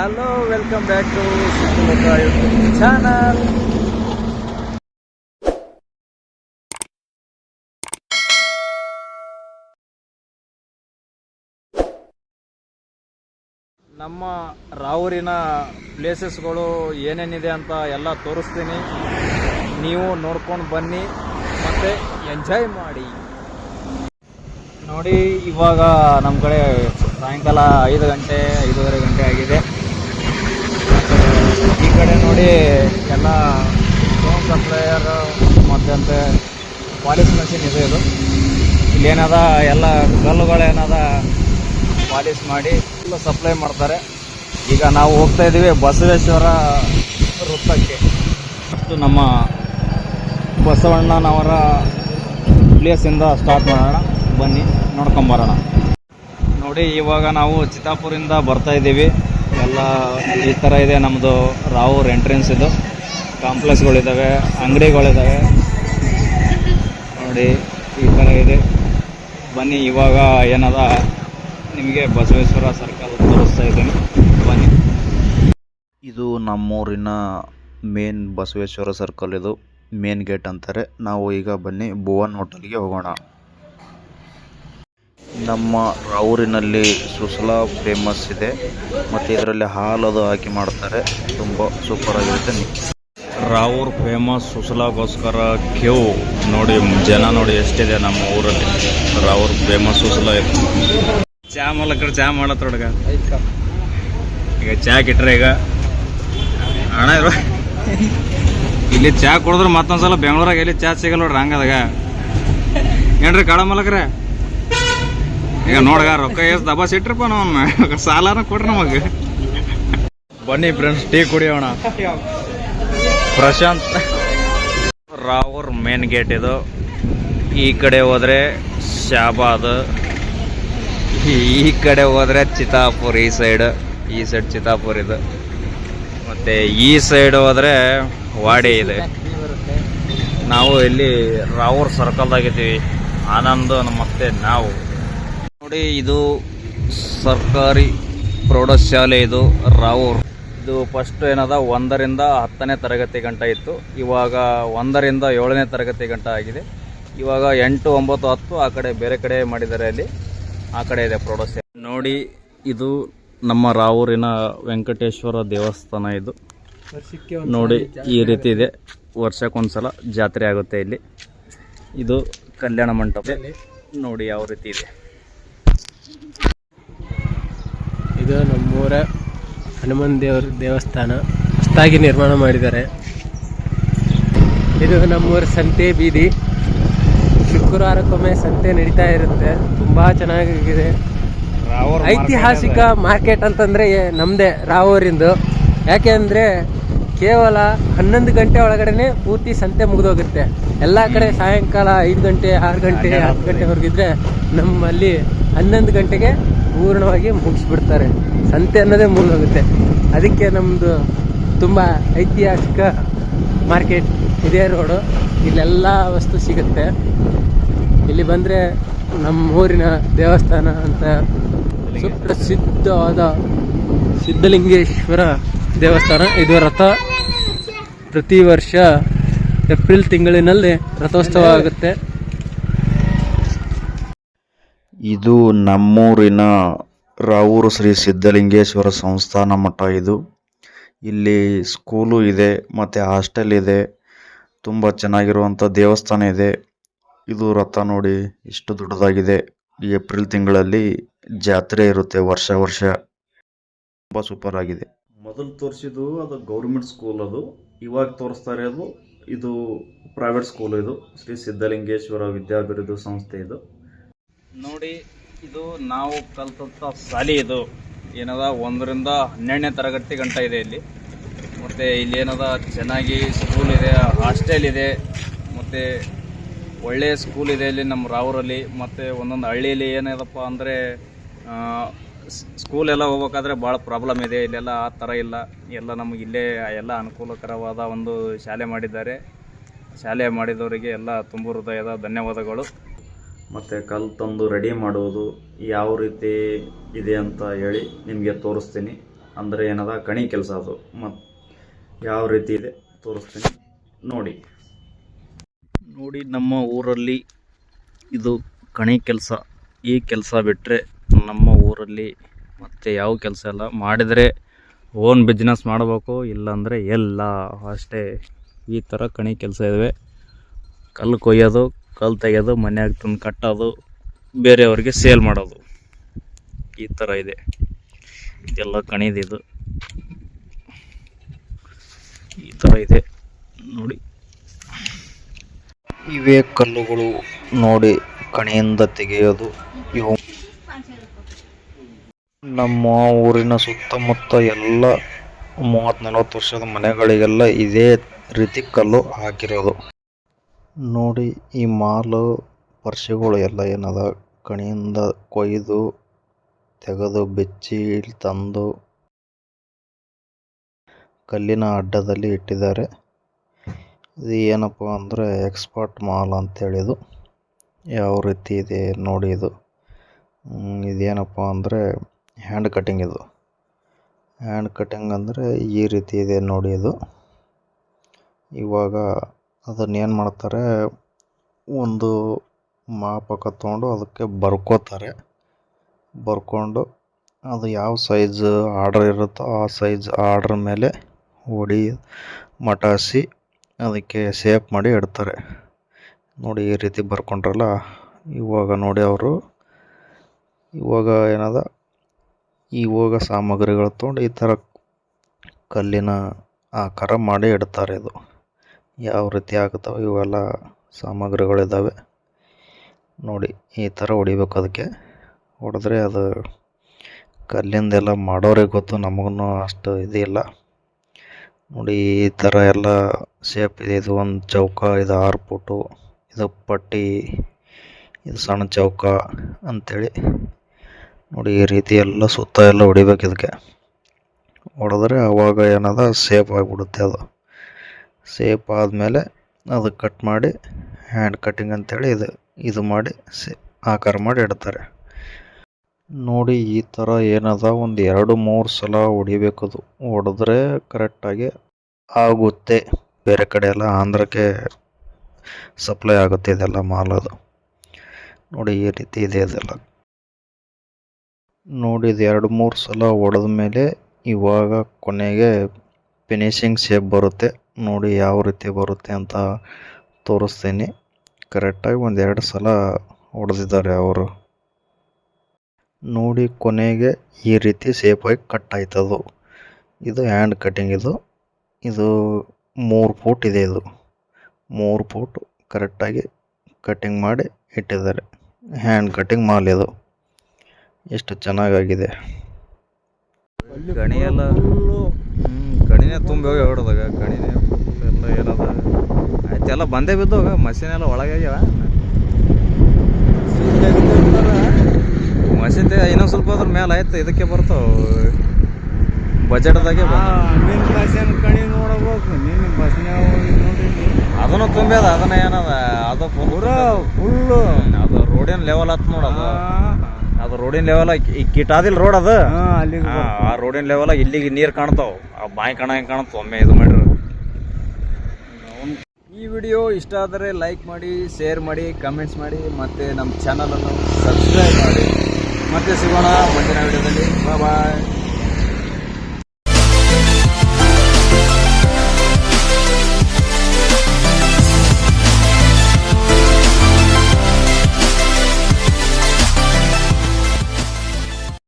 Hello welcome back to YouTube channel ನಮ್ಮ ರಾವೂರಿನ ಪ್ಲೇಸಸ್ಗಳು ಏನೇನಿದೆ ಅಂತ ಎಲ್ಲ ತೋರಿಸ್ತೀನಿ. ನೀವು ನೋಡ್ಕೊಂಡು ಬನ್ನಿ, ಮತ್ತು ಎಂಜಾಯ್ ಮಾಡಿ. ನೋಡಿ, ಇವಾಗ ನಮ್ಮ ಕಡೆ ಸಾಯಂಕಾಲ ಐದು ಗಂಟೆ, ಐದೂವರೆ ಗಂಟೆ ಆಗಿದೆ. ಈ ಕಡೆ ನೋಡಿ ಎಲ್ಲ ಸ್ಟೋನ್ ಸಪ್ಲೈಯರ್ ಮತ್ತು ಪಾಲಿಶ್ ಮೆಷಿನ್ ಇದೆ ಇದು. ಇಲ್ಲೇನದ ಎಲ್ಲ ಕಲ್ಲುಗಳೇನದ ಪಾಲಿಶ್ ಮಾಡಿ ಎಲ್ಲ ಸಪ್ಲೈ ಮಾಡ್ತಾರೆ. ಈಗ ನಾವು ಹೋಗ್ತಾ ಇದ್ದೀವಿ ಬಸವೇಶ್ವರ ವೃತ್ತಕ್ಕೆ. ಅಷ್ಟು ನಮ್ಮ ಬಸವಣ್ಣನವರ ಪ್ಲೇಸಿಂದ ಸ್ಟಾರ್ಟ್ ಮಾಡೋಣ. ಬನ್ನಿ, ನೋಡ್ಕೊಂಬರೋಣ. ನೋಡಿ, ಇವಾಗ ನಾವು ಚಿತ್ತಾಪುರಿಂದ ಬರ್ತಾ ಇದ್ದೀವಿ. ಎಲ್ಲ ಈ ಥರ ಇದೆ ನಮ್ಮದು ರಾವೂರ್ ಎಂಟ್ರೆನ್ಸ್ ಇದು. ಕಾಂಪ್ಲೆಕ್ಸ್ಗಳಿದ್ದಾವೆ ಅಂಗಡಿಗಳಿದ್ದಾವೆ ನೋಡಿ, ಈ ಥರ ಇದೆ. ಬನ್ನಿ, ಇವಾಗ ಏನದ? ನಿಮಗೆ ಬಸವೇಶ್ವರ ಸರ್ಕಲ್ ತೋರಿಸ್ತಾ ಇದ್ದೀನಿ. ಬನ್ನಿ. ಇದು ನಮ್ಮೂರಿನ ಮೇನ್ ಬಸವೇಶ್ವರ ಸರ್ಕಲ್ ಇದು. ಮೇನ್ ಗೇಟ್ ಅಂತಾರೆ. ನಾವು ಈಗ ಬನ್ನಿ ಭುವನ್ ಹೋಟೆಲ್ಗೆ ಹೋಗೋಣ. ನಮ್ಮ ಊರಿನಲ್ಲಿ ಸುಸಲಾ ಫೇಮಸ್ ಇದೆ. ಮತ್ತು ಇದರಲ್ಲಿ ಹಾಲದು ಹಾಕಿ ಮಾಡ್ತಾರೆ. ತುಂಬ ಸೂಪರ್ ಆಗಿರುತ್ತೆ. ರಾವೂರ್ ಫೇಮಸ್ ಸುಸಲಾಗೋಸ್ಕರ ಕ್ಯೂ ನೋಡಿ, ಜನ ನೋಡಿ ಎಷ್ಟಿದೆ ನಮ್ಮ ಊರಲ್ಲಿ. ರಾವೂರ್ ಫೇಮಸ್ ಸುಸಲಾ ಇದೆ. ಚಾ ಮಾಲಕರು ಚಾ ಮಾಡತ್ರ ಹುಡುಗ ಈಗ. ಚಾ ಕಿಟ್ರೆ ಈಗ. ಹಣ ಇರೋ. ಇಲ್ಲಿ ಚಾ ಕುಡಿದ್ರೆ ಮತ್ತೊಂದ್ಸಲ ಬೆಂಗಳೂರಾಗ ಎಲ್ಲಿ ಚಾ ಸಿಗಲ್ಲ ನೋಡ್ರಿ ಹಂಗದಾಗ. ಏನ್ರಿ ಕಾಳ ಮಾಲಕ್ರೆ? ಈಗ ನೋಡ್ಗ ರೊಕ್ಕ ಎಷ್ಟು ದಬಾಸ್ ಇಟ್ರಪ್ಪ ನಾವು ಸಾಲನ ಕೊಡ್ರಿ ನಮಗೆ. ಬನ್ನಿ ಫ್ರೆಂಡ್ಸ್ ಟೀ ಕುಡಿಯೋಣ. ಪ್ರಶಾಂತ್. ರಾವೂರ್ ಮೇನ್ ಗೇಟ್ ಇದು. ಈ ಕಡೆ ಹೋದ್ರೆ ಶಾಬಾದ್. ಈ ಕಡೆ ಹೋದ್ರೆ ಚಿತಾಪುರ್ ಈ ಸೈಡ್ ಈ ಸೈಡ್ ಚಿತಾಪುರ್ ಇದು. ಮತ್ತೆ ಈ ಸೈಡ್ ಹೋದ್ರೆ ವಾಡಿ ಇದೆ. ನಾವು ಇಲ್ಲಿ ರಾವೂರ್ ಸರ್ಕಲ್ದಾಗಿದ್ದೀವಿ ಆನಂದ್ ಮತ್ತೆ ನಾವು. ನೋಡಿ ಇದು ಸರ್ಕಾರಿ ಪ್ರೌಢಶಾಲೆ ಇದು ರಾವೂರ್. ಇದು ಫಸ್ಟ್ ಏನದ? ಒಂದರಿಂದ ಹತ್ತನೇ ತರಗತಿ ಗಂಟ ಇತ್ತು. ಇವಾಗ ಒಂದರಿಂದ ಏಳನೇ ತರಗತಿ ಗಂಟ ಆಗಿದೆ. ಇವಾಗ ಎಂಟು ಒಂಬತ್ತು ಹತ್ತು ಆ ಕಡೆ ಬೇರೆ ಕಡೆ ಮಾಡಿದ್ದಾರೆ ಅಲ್ಲಿ. ಆ ಕಡೆ ಇದೆ ಪ್ರೌಢಶಾಲೆ. ನೋಡಿ ಇದು ನಮ್ಮ ರಾವೂರಿನ ವೆಂಕಟೇಶ್ವರ ದೇವಸ್ಥಾನ ಇದು. ನೋಡಿ ಈ ರೀತಿ ಇದೆ. ವರ್ಷಕ್ಕೊಂದ್ಸಲ ಜಾತ್ರೆ ಆಗುತ್ತೆ ಇಲ್ಲಿ. ಇದು ಕಲ್ಯಾಣ ಮಂಟಪ. ನೋಡಿ ಯಾವ ರೀತಿ ಇದೆ. ಇದು ನಮ್ಮೂರ ಹನುಮಾನ್ ದೇವರ ದೇವಸ್ಥಾನ. ಹೊಸ್ತಾಗಿ ನಿರ್ಮಾಣ ಮಾಡಿದ್ದಾರೆ. ಇದು ನಮ್ಮೂರ ಸಂತೆ ಬೀದಿ. ಶುಕ್ರವಾರಕ್ಕೊಮ್ಮೆ ಸಂತೆ ನಡೀತಾ ಇರುತ್ತೆ. ತುಂಬಾ ಚೆನ್ನಾಗಿದೆ. ಐತಿಹಾಸಿಕ ಮಾರ್ಕೆಟ್ ಅಂತಂದ್ರೆ ನಮ್ಮದೇ ನಮ್ದೇ ರಾವೂರಿಂದು. ಯಾಕೆ ಅಂದ್ರೆ ಕೇವಲ ಹನ್ನೊಂದು ಗಂಟೆ ಒಳಗಡೆನೆ ಪೂರ್ತಿ ಸಂತೆ ಮುಗಿದೋಗುತ್ತೆ. ಎಲ್ಲ ಕಡೆ ಸಾಯಂಕಾಲ ಐದು ಗಂಟೆ ಆರು ಗಂಟೆ ಹತ್ತು ಗಂಟೆವರೆಗಿದ್ರೆ ನಮ್ಮಲ್ಲಿ ಹನ್ನೊಂದು ಗಂಟೆಗೆ ಪೂರ್ಣವಾಗಿ ಮುಗಿಸ್ಬಿಡ್ತಾರೆ. ಸಂತೆ ಅನ್ನೋದೇ ಮುಗಿದೋಗುತ್ತೆ ಅದಕ್ಕೆ ನಮ್ಮದು ತುಂಬ ಐತಿಹಾಸಿಕ ಮಾರ್ಕೆಟ್ ಇದೇ ರೋಡು. ಇಲ್ಲೆಲ್ಲ ವಸ್ತು ಸಿಗುತ್ತೆ. ಇಲ್ಲಿ ಬಂದರೆ ನಮ್ಮ ಊರಿನ ದೇವಸ್ಥಾನ ಅಂತ ಸುಪ್ರಸಿದ್ಧವಾದ ಸಿದ್ಧಲಿಂಗೇಶ್ವರ ದೇವಸ್ಥಾನ. ಇದು ರಥ ಪ್ರತಿ ವರ್ಷ ಏಪ್ರಿಲ್ ತಿಂಗಳಿನಲ್ಲಿ ರಥೋತ್ಸವ ಆಗುತ್ತೆ. ಇದು ನಮ್ಮೂರಿನ ರಾವೂರು ಶ್ರೀ ಸಿದ್ಧಲಿಂಗೇಶ್ವರ ಸಂಸ್ಥಾನ ಮಠ ಇದು. ಇಲ್ಲಿ ಸ್ಕೂಲು ಇದೆ, ಮತ್ತೆ ಹಾಸ್ಟೆಲ್ ಇದೆ, ತುಂಬ ಚೆನ್ನಾಗಿರುವಂಥ ದೇವಸ್ಥಾನ ಇದೆ. ಇದು ರಥ ನೋಡಿ ಇಷ್ಟು ದೊಡ್ಡದಾಗಿದೆ. ಏಪ್ರಿಲ್ ತಿಂಗಳಲ್ಲಿ ಜಾತ್ರೆ ಇರುತ್ತೆ ವರ್ಷ ವರ್ಷ. ತುಂಬ ಸೂಪರ್ ಆಗಿದೆ. ಮೊದಲು ತೋರಿಸಿದ್ದು ಅದು ಗೌರ್ಮೆಂಟ್ ಸ್ಕೂಲ್ ಅದು. ಇವಾಗ ತೋರಿಸ್ತಾರೆ ಅದು ಇದು ಪ್ರೈವೇಟ್ ಸ್ಕೂಲ್ ಇದು. ಶ್ರೀ ಸಿದ್ಧಲಿಂಗೇಶ್ವರ ವಿದ್ಯಾಭಿವೃದ್ಧಿ ಸಂಸ್ಥೆ ಇದು. ನೋಡಿ, ಇದು ನಾವು ಕಲ್ತಂಥ ಶಾಲೆ ಇದು. ಏನದ? ಒಂದರಿಂದ ಹನ್ನೆರಡನೇ ತರಗತಿ ಗಂಟ ಇದೆ ಇಲ್ಲಿ. ಮತ್ತು ಇಲ್ಲಿ ಏನದ? ಚೆನ್ನಾಗಿ ಸ್ಕೂಲ್ ಇದೆ ಹಾಸ್ಟೆಲ್ ಇದೆ. ಮತ್ತು ಒಳ್ಳೆಯ ಸ್ಕೂಲ್ ಇದೆ ಇಲ್ಲಿ ನಮ್ಮ ರಾವೂರಲ್ಲಿ. ಮತ್ತು ಒಂದೊಂದು ಹಳ್ಳಿಯಲ್ಲಿ ಏನಿದಪ್ಪ ಅಂದರೆ ಸ್ಕೂಲ್ ಎಲ್ಲ ಹೋಗ್ಬೇಕಾದ್ರೆ ಭಾಳ ಪ್ರಾಬ್ಲಮ್ ಇದೆ. ಇಲ್ಲೆಲ್ಲ ಆ ಥರ ಇಲ್ಲ. ಎಲ್ಲ ನಮಗೆ ಇಲ್ಲೇ, ಎಲ್ಲ ಅನುಕೂಲಕರವಾದ ಒಂದು ಶಾಲೆ ಮಾಡಿದ್ದಾರೆ. ಶಾಲೆ ಮಾಡಿದವರಿಗೆ ಎಲ್ಲ ತುಂಬ ಹೃದಯದ ಧನ್ಯವಾದಗಳು. ಮತ್ತು ಕಲ್ಲು ತಂದು ರೆಡಿ ಮಾಡುವುದು ಯಾವ ರೀತಿ ಇದೆ ಅಂತ ಹೇಳಿ ನಿಮಗೆ ತೋರಿಸ್ತೀನಿ. ಅಂದರೆ ಏನದ? ಕಣಿ ಕೆಲಸ ಅದು. ಮತ್ತು ಯಾವ ರೀತಿ ಇದೆ ತೋರಿಸ್ತೀನಿ. ನೋಡಿ. ನೋಡಿ ನಮ್ಮ ಊರಲ್ಲಿ ಇದು ಕಣಿ ಕೆಲಸ. ಈ ಕೆಲಸ ಬಿಟ್ಟರೆ ನಮ್ಮ ಊರಲ್ಲಿ ಮತ್ತೆ ಯಾವ ಕೆಲಸ ಇಲ್ಲ. ಮಾಡಿದರೆ ಓನ್ ಬಿಸ್ನೆಸ್ ಮಾಡಬೇಕು, ಇಲ್ಲಾಂದರೆ ಎಲ್ಲ ಅಷ್ಟೇ. ಈ ಥರ ಕಣಿ ಕೆಲಸ ಇದಾವೆ. ಕಲ್ಲು ಕೊಯ್ಯೋದು ಕಲ್ಲು ತೆಗೆಯೋದು ಮನೆಯಾಗ ತಂದು ಕಟ್ಟೋದು, ಬೇರೆಯವ್ರಿಗೆ ಸೇಲ್ ಮಾಡೋದು. ಈ ಥರ ಇದೆ. ಇದೆಲ್ಲ ಕಣಿದಿದು ಈ ಥರ ಇದೆ. ನೋಡಿ. ಇವೇ ಕಲ್ಲುಗಳು ನೋಡಿ ಕಣಿಯಿಂದ ತೆಗೆಯೋದು. ಇವು ನಮ್ಮ ಊರಿನ ಸುತ್ತಮುತ್ತ ಎಲ್ಲ ಮೂವತ್ತು ನಲವತ್ತು ವರ್ಷದ ಮನೆಗಳಿಗೆಲ್ಲ ಇದೇ ರೀತಿ ಕಲ್ಲು ಹಾಕಿರೋದು. ನೋಡಿ, ಈ ಮಾಲು ಪರ್ಸಿಗಳು ಎಲ್ಲ ಏನದ? ಕಣಿಯಿಂದ ಕೊಯ್ದು, ತೆಗೆದು, ಬಿಚ್ಚಿ ಇಲ್ಲಿ ತಂದು ಕಲ್ಲಿನ ಅಡ್ಡದಲ್ಲಿ ಇಟ್ಟಿದ್ದಾರೆ. ಇದು ಏನಪ್ಪ ಅಂದರೆ ಎಕ್ಸ್ಪರ್ಟ್ ಮಾಲ್ ಅಂತೇಳಿದು ಯಾವ ರೀತಿ ಇದೆ ನೋಡಿ ಇದು. ಇದೇನಪ್ಪ ಅಂದರೆ ಹ್ಯಾಂಡ್ ಕಟಿಂಗ್ ಇದು. ಹ್ಯಾಂಡ್ ಕಟಿಂಗ್ ಅಂದರೆ ಈ ರೀತಿ ಇದೆ ನೋಡಿ ಇದು. ಇವಾಗ ಅದನ್ನು ಏನು ಮಾಡ್ತಾರೆ, ಒಂದು ಮಾಪಕ ತೊಗೊಂಡು ಅದಕ್ಕೆ ಬರ್ಕೋತಾರೆ. ಬರ್ಕೊಂಡು ಅದು ಯಾವ ಸೈಜ್ ಆರ್ಡ್ರ್ ಇರುತ್ತೋ ಆ ಸೈಜ್ ಆರ್ಡ್ರ್ ಮೇಲೆ ಹೊಡಿ, ಮಟಾಸಿ ಅದಕ್ಕೆ ಸೇಪ್ ಮಾಡಿ ಇಡ್ತಾರೆ. ನೋಡಿ ಈ ರೀತಿ ಬರ್ಕೊಂಡ್ರಲ್ಲ, ಇವಾಗ ನೋಡಿ ಅವರು. ಇವಾಗ ಏನದ, ಇವಾಗ ಸಾಮಗ್ರಿಗಳು ತೊಗೊಂಡು ಈ ಥರ ಕಲ್ಲಿನ ಆಕಾರ ಮಾಡಿ ಇಡ್ತಾರೆ ಇದು. ಯಾವ ರೀತಿ ಆಗುತ್ತವೆ ಇವೆಲ್ಲ ಸಾಮಗ್ರಿಗಳಿದ್ದಾವೆ. ನೋಡಿ, ಈ ಥರ ಹೊಡಿಬೇಕು ಅದಕ್ಕೆ. ಹೊಡೆದ್ರೆ ಅದು ಕಲ್ಲಿಂದೆಲ್ಲ ಮಾಡೋರಿಗೆ ಗೊತ್ತು, ನಮಗೂ ಅಷ್ಟು ಇದಿಲ್ಲ. ನೋಡಿ, ಈ ಥರ ಎಲ್ಲ ಶೇಪ್ ಇದೆ. ಇದು ಒಂದು ಚೌಕ, ಇದು ಆರು ಫುಟು ಇದು ಪಟ್ಟಿ, ಇದು ಸಣ್ಣ ಚೌಕ ಅಂಥೇಳಿ ನೋಡಿ, ಈ ರೀತಿ ಎಲ್ಲ ಸುತ್ತ ಎಲ್ಲ ಹೊಡಿಬೇಕು ಇದಕ್ಕೆ. ಹೊಡೆದ್ರೆ ಅವಾಗ ಏನದ ಸೇಫ್ ಆಗಿಬಿಡುತ್ತೆ ಅದು. ಸೇಪ್ ಆದಮೇಲೆ ಅದು ಕಟ್ ಮಾಡಿ ಹ್ಯಾಂಡ್ ಕಟ್ಟಿಂಗ್ ಅಂತೇಳಿ ಇದು ಇದು ಮಾಡಿ ಸೇ ಆಕಾರ ಮಾಡಿ ಇಡ್ತಾರೆ. ನೋಡಿ ಈ ಥರ ಏನದ, ಒಂದು ಎರಡು ಮೂರು ಸಲ ಹೊಡಿಬೇಕದು ಹೊಡೆದ್ರೆ ಕರೆಕ್ಟಾಗಿ ಆಗುತ್ತೆ. ಬೇರೆ ಕಡೆ ಎಲ್ಲ ಆಂಧ್ರಕ್ಕೆ ಸಪ್ಲೈ ಆಗುತ್ತೆ ಇದೆಲ್ಲ ಮಾಲ್ ಅದು. ನೋಡಿ ಈ ರೀತಿ ಇದೆ ಅದೆಲ್ಲ ಇದು ಎರಡು ಮೂರು ಸಲ ಹೊಡೆದ ಮೇಲೆ ಇವಾಗ ಕೊನೆಗೆ ಫಿನಿಶಿಂಗ್ ಶೇಪ್ ಬರುತ್ತೆ. ನೋಡಿ ಯಾವ ರೀತಿ ಬರುತ್ತೆ ಅಂತ ತೋರಿಸ್ತೀನಿ. ಕರೆಕ್ಟಾಗಿ ಒಂದೆರಡು ಸಲ ಹೊಡೆದಿದ್ದಾರೆ ಅವರು. ನೋಡಿ ಕೊನೆಗೆ ಈ ರೀತಿ ಸೇಫಾಗಿ ಕಟ್ ಆಯ್ತದು. ಇದು ಹ್ಯಾಂಡ್ ಕಟ್ಟಿಂಗ್ ಇದು. ಇದು ಮೂರು ಫೂಟ್ ಇದೆ ಇದು. ಮೂರು ಫೂಟ್ ಕರೆಕ್ಟಾಗಿ ಕಟ್ಟಿಂಗ್ ಮಾಡಿ ಇಟ್ಟಿದ್ದಾರೆ. ಹ್ಯಾಂಡ್ ಕಟ್ಟಿಂಗ್ ಮಾಲ್ ಇದು. ಎಷ್ಟು ಚೆನ್ನಾಗಾಗಿದೆ. ಹ್ಮ್ ತುಂಬಿ ಹೋಗಿ ಹೊಡ್ದಾಗ ಗಣಿನೆ full ಎಲ್ಲ ಏನದ ಆಯ್ತೆಲ್ಲ ಬಂದೇ ಬಿದ್ದೋಗ ಮಷೀನ್ ಎಲ್ಲ ಒಳಗೆ ಆಗ್ಯಾವ. ಮಷೀನ್ ಇನ್ನೊಂದು ಸ್ವಲ್ಪ ಅದ್ರ ಮೇಲೆ ಆಯ್ತು ಇದಕ್ಕೆ ಬರ್ತಾವ. ಬಜೆಟ್ದಾಗೆ ಕಣಿ ನೋಡಬೇಕು ನಿನ್ನ ನೋಡಿನಿ ಅದನ್ನು ತುಂಬ್ಯದ ಅದನ್ನ ಏನದ ಅದು ಫುಲ್ ಫುಲ್ಲು ಅದು ರೋಡಿನ ಲೆವೆಲ್ ಹತ್ ನೋಡದು ಅದು. ರೋಡಿನ ಲೆವೆಲ್ ಈ ಕಿಟಾದಿಲ್ ರೋಡ್ ಅದು. ಆ ರೋಡಿನ ಲೆವೆಲ್ ಇಲ್ಲಿಗೆ ನೀರು ಕಾಣ್ತಾವ. ಆ ಬಾಯಿ ಕಾಣಂಗೆ ಕಾಣುತ್ತೆ, ಒಮ್ಮೆ ಇದು ಮಾಡ್ರಿ ಈ ವಿಡಿಯೋ ಇಷ್ಟ ಆದರೆ ಲೈಕ್ ಮಾಡಿ, ಶೇರ್ ಮಾಡಿ ಕಮೆಂಟ್ಸ್ ಮಾಡಿ, ಮತ್ತು ನಮ್ಮ ಚಾನಲನ್ನು ಸಬ್ಸ್ಕ್ರೈಬ್ ಮಾಡಿ. ಮತ್ತೆ ಸಿಗೋಣ ಮುಂದಿನ ವಿಡಿಯೋದಲ್ಲಿ. ಬಾಯ್